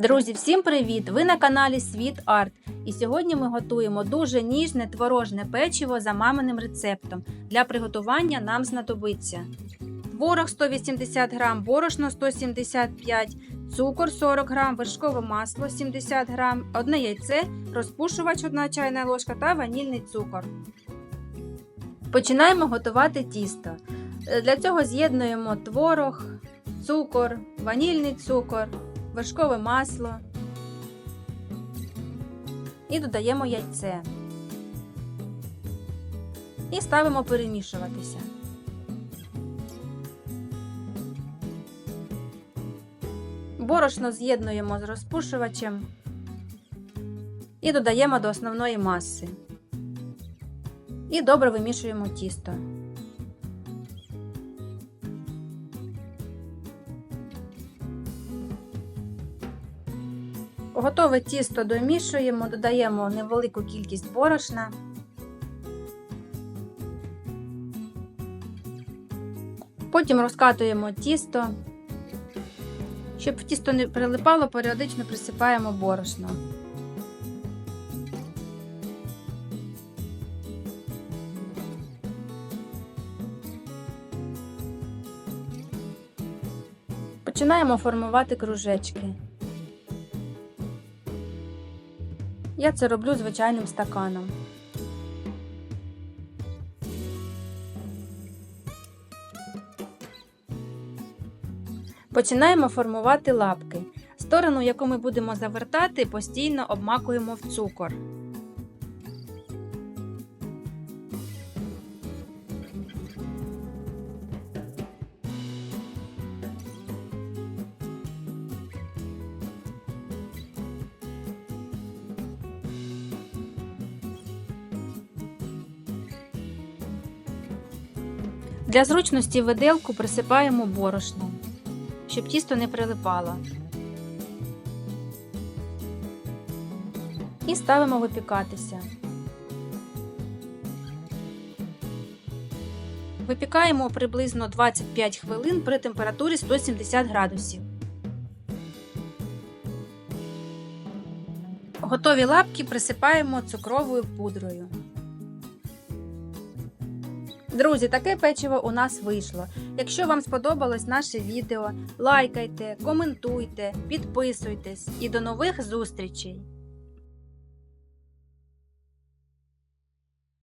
Друзі, всім привіт! Ви на каналі Світ Арт. І сьогодні ми готуємо дуже ніжне творожне печиво за маминим рецептом. Для приготування нам знадобиться творог 180 г, борошно 175 цукор 40 г, вершкове масло 70 г, одне яйце, розпушувач 1 чайна ложка та ванільний цукор. Починаємо готувати тісто. Е, Для цього з'єднуємо творог, цукор, ванільний цукор, вершкове масло і додаємо яйце. І ставимо перемішуватися. Борошно з'єднуємо з розпушувачем і додаємо до основної маси. І добре вимішуємо тісто. Готове тісто домішуємо, додаємо невелику кількість борошна. Потім розкатуємо тісто. Щоб тісто не прилипало, періодично присипаємо борошно. Починаємо формувати кружечки. Я це роблю звичайним стаканом. Починаємо формувати лапки. Сторону, яку ми будемо завертати, постійно обмакуємо в цукор. Для зручності виделку присипаємо борошном, щоб тісто не прилипало. І ставимо випікатися. Випікаємо приблизно 25 хвилин при температурі 170 градусів. Готові лапки присипаємо цукровою пудрою. Друзі, таке печиво у нас вийшло. Якщо вам сподобалось наше відео, лайкайте, коментуйте, підписуйтесь і до нових зустрічей!